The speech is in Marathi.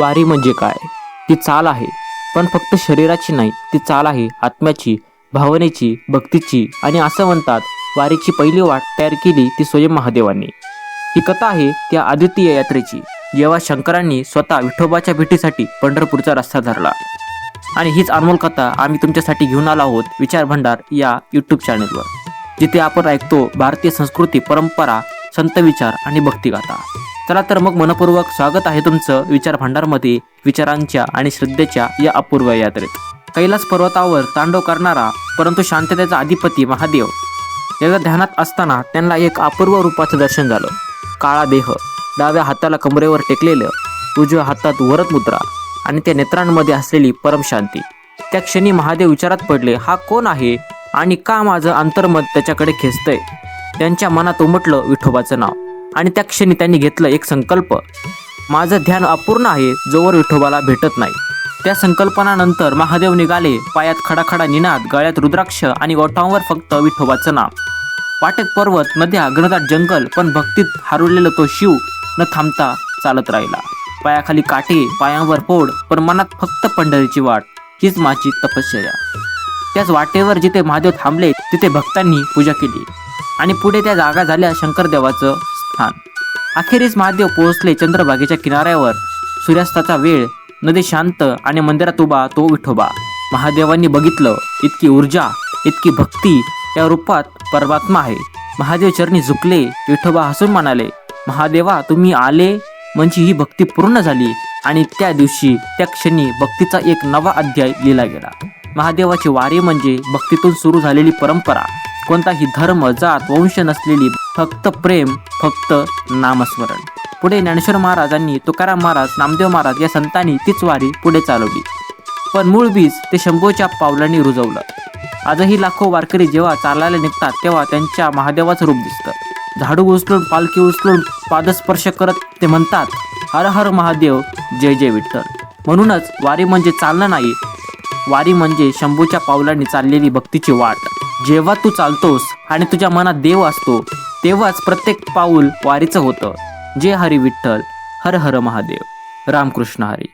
वारी म्हणजे काय? ती चाल आहे पण फक्त शरीराची नाही ती चाल आहे आत्म्याची भावनेची भक्तीची आणि असं म्हणतात वारीची पहिली वाट तयार केली ती स्वयं महादेवाने. ही कथा आहे त्या अद्वितीय यात्रेची जेव्हा शंकरांनी स्वतः विठोबाच्या भेटीसाठी पंढरपूरचा रस्ता धरला. आणि हीच अनमोल कथा आम्ही तुमच्यासाठी घेऊन आलो आहोत विचार भंडार या यूट्यूब चॅनलवर जिथे आपण ऐकतो भारतीय संस्कृती परंपरा संत विचार आणि भक्तिगाथा. चला तर मग मनपूर्वक स्वागत आहे तुमचं विचार भांडारमध्ये विचारांच्या आणि श्रद्धेच्या या अपूर्व यात्रेत. कैलास पर्वतावर तांडव करणारा परंतु शांततेचा अधिपती महादेव. याच्या ध्यानात असताना त्यांना एक अपूर्व रूपाचं दर्शन झालं. काळा देह डाव्या हाताला कमरेवर टेकलेलं उजव्या हातात वरत मुद्रा आणि त्या नेत्रांमध्ये असलेली परमशांती त्या क्षणी महादेव विचारात पडले हा कोण आहे आणि का माझं अंतर्मत त्याच्याकडे खेचतंय? त्यांच्या मनात उमटलं विठोबाचं नाव. आणि त्या क्षणी त्यांनी घेतलं एक संकल्प. माझं ध्यान अपूर्ण आहे जोवर विठोबाला भेटत नाही. त्या संकल्पनानंतर महादेव निघाले पायात खडाखडा निनाद गळ्यात रुद्राक्ष आणि ओठांवर फक्त विठोबाचं नाव वाटेत पर्वत नद्या गणतात जंगल पण भक्तीत हरवलेला तो शिव न थांबता चालत राहिला. पायाखाली काटे पायांवर पोड पण मनात फक्त पंढरीची वाट हीच माझी तपश्चर्या. त्याच वाटेवर जिथे महादेव थांबले तिथे भक्तांनी पूजा केली. आणि पुढे त्या जागा झाल्या शंकरदेवाचं स्थान. अखेरीस महादेव पोहोचले चंद्रभागेच्या किनाऱ्यावर. सूर्यास्ताचा वेळ नदी शांत आणि मंदिरात उभा तो विठोबा. महादेवांनी बघितलं इतकी ऊर्जा इतकी भक्ती या रूपात परमात्मा आहे. महादेव चरणी झुकले विठोबा हसून म्हणाले महादेवा तुम्ही आले? म्हणजे ही भक्ती पूर्ण झाली. आणि त्या दिवशी त्या क्षणी भक्तीचा एक नवा अध्याय लिहिला गेला. महादेवाची वारी म्हणजे भक्तीतून सुरू झालेली परंपरा. कोणताही धर्म जात वंश नसलेली फक्त प्रेम फक्त नामस्मरण. पुढे ज्ञानेश्वर महाराजांनी तुकाराम महाराज नामदेव महाराज या संतांनी तीच वारी पुढे चालवली. पण मूळ बीज ते शंभूच्या पावलांनी रुजवलं. आजही लाखो वारकरी जेव्हा चालायला निघतात तेव्हा त्यांच्या महादेवाचं रूप दिसतं. झाडू उचलून पालखी उचलून पादस्पर्श करत ते म्हणतात हर हर महादेव जय जय विठ्ठल. म्हणूनच वारी म्हणजे चालणं नाही वारी म्हणजे शंभूच्या पावलांनी चाललेली भक्तीची वाट. जेव्हा तू चालतोस आणि तुझ्या मनात देव असतो तेव्हाच प्रत्येक पाऊल वारीचं होतं. जय हरी विठ्ठल. हर हर महादेव. रामकृष्ण हरी.